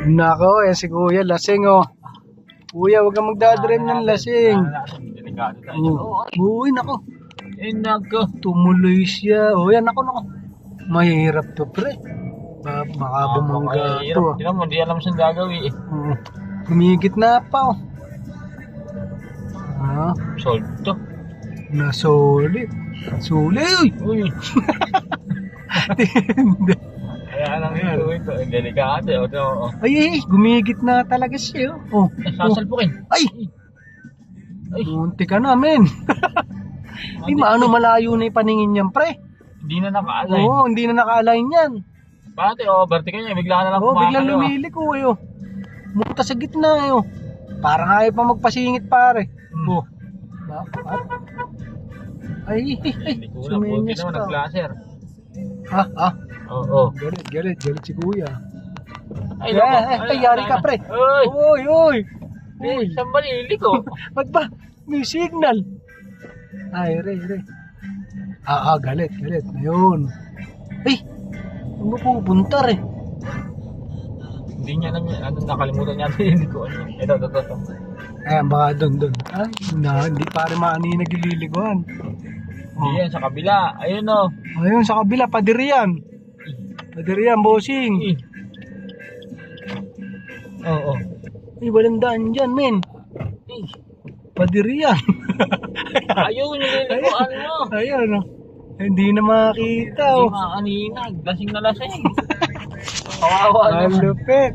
Nako, yan si Kuya, lasing oh. Kuya, huwag kang magdadrive ng lasing. Oh. Uy, nako. Eh, nako. Tumuloy siya. O yan, nako, nako. Mahirap to, pre. Ba, baka bumangga to. ah. Tingnan mo, hindi alam saan gagawin eh. Oh. Kumigit na pa, oh. Ah, Solve to. nasulit. Sulit. Uy. Hindi. Kaya lang ito, ito. Eh, Delikado. eh. Ito, o. ay, ay, ay, gumigit na talaga siya. Oh. Oh. Eh, sasalpukin. Ay! Ay. Munti ka na, men. Ay, maano malayo na yung paningin niyan, pre. Hindi na naka-align. Oo, hindi na naka-align yan. Pati, o, vertical niya. Bigla na lang Oo, biglang kumakalaw, ah. lumilik ko, eh, oh. Munta sa gitna, eh, oh. Parang ayaw pa magpasingit, pare. Hmm. Oh. Bakit? Ay, ay, ay. Hindi ko na. Buti naman, nag-flasher. Ha, ha? Oo. Galit, galit, galit si kuya. Ay, Eh, eh, ay, yari ka, pre. Uy! Uy, uy. Uy! Saan ba nililik ko? Ba't ba? May signal. Ay, re, re. Ah, ah, galit, galit. Ayun. Ay, ano ba pupunta, re? Hindi niya alam yan. Ano, nakalimutan niya. Hindi ko. Ito, ito, ito. Ayan, baka doon, doon. Ay, na, hindi pare maani nagliliguan. Hindi yan, sa kabila. Ayun o. Ayun, sa kabila, padirian. Padirian, bossing. Eh. Oo, oo. Ay, walang daan dyan, men. Eh. Padirian. Ayaw, nililikuan mo. Ayan, oh. Hindi na makita, Hindi oh. mga kanina. Lasing na lasing. Kawawa Ang naman. lupit.